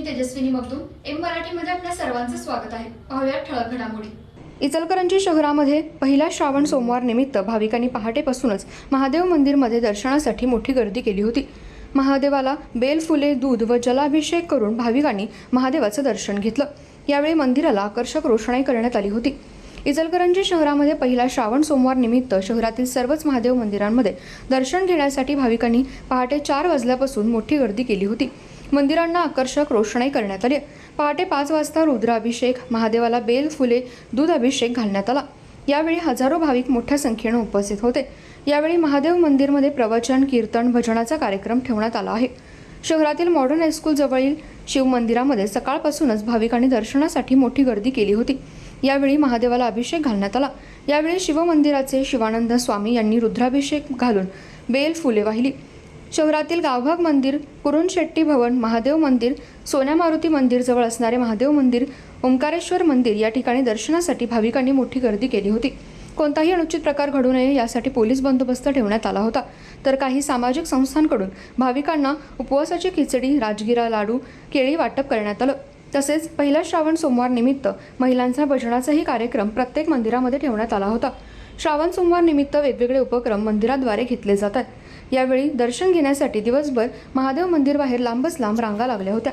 मी Tejaswini Magdum M मराठीमध्ये आपल्या सर्वांचं स्वागत आहे. पाहूया ठळक घडामोडी. इचलकरंजी शहरामध्ये पहिला श्रावण सोमवार निमित्त भाविकांनी पहाटेपासूनच महादेव मंदिरमध्ये दर्शनासाठी मोठी गर्दी केली होती. महादेवाला बेल फुले दूध व जलाभिषेक करून भाविकांनी महादेवाचं दर्शन घेतलं. यावेळी मंदिराला आकर्षक रोषणाई करण्यात आली होती. इचलकरंजी शहरामध्ये पहिला श्रावण सोमवार निमित्त शहरातील सर्वच महादेव मंदिरांमध्ये दर्शन घेण्यासाठी भाविकांनी पहाटे चार वाजल्यापासून मोठी गर्दी केली होती. मंदिरांना आकर्षक रोषणाई करण्यात आली. पहाटे पाच वाजता रुद्राभिषेक महादेवाला बेल फुले दूध अभिषेक घालण्यात आला. यावेळी हजारो भाविक मोठ्या संख्येनं उपस्थित होते. यावेळी महादेव मंदिरमध्ये प्रवचन कीर्तन भजनाचा कार्यक्रम ठेवण्यात आला आहे. शहरातील मॉडर्न हायस्कूल जवळील शिव मंदिरामध्ये सकाळपासूनच भाविकांनी दर्शनासाठी मोठी गर्दी केली होती. यावेळी महादेवाला अभिषेक घालण्यात आला. यावेळी शिवमंदिराचे शिवानंद स्वामी यांनी रुद्राभिषेक घालून बेल फुले वाहिली. शहरातील गावभाग मंदिर कुरुण शेट्टी भवन महादेव मंदिर सोन्या मारुती मंदिर जवळ असणारे महादेव मंदिर ओंकारेश्वर मंदिर या ठिकाणी दर्शनासाठी भाविकांनी मोठी गर्दी केली होती. कोणताही अनुचित प्रकार घडू नये यासाठी पोलीस बंदोबस्त ठेवण्यात आला होता. तर काही सामाजिक संस्थांकडून भाविकांना उपवासाची खिचडी राजगिरा लाडू केळी वाटप करण्यात आलं. तसेच पहिला श्रावण सोमवार निमित्त महिलांचा भजनाचाही कार्यक्रम प्रत्येक मंदिरामध्ये ठेवण्यात आला होता. श्रावण सोमवार निमित्त वेगवेगळे उपक्रम मंदिराद्वारे घेतले जातात यावेळी दर्शन घेण्यासाठी दिवसभर महादेव मंदिर बाहेर लांबच लांब रांगा लागल्या होत्या.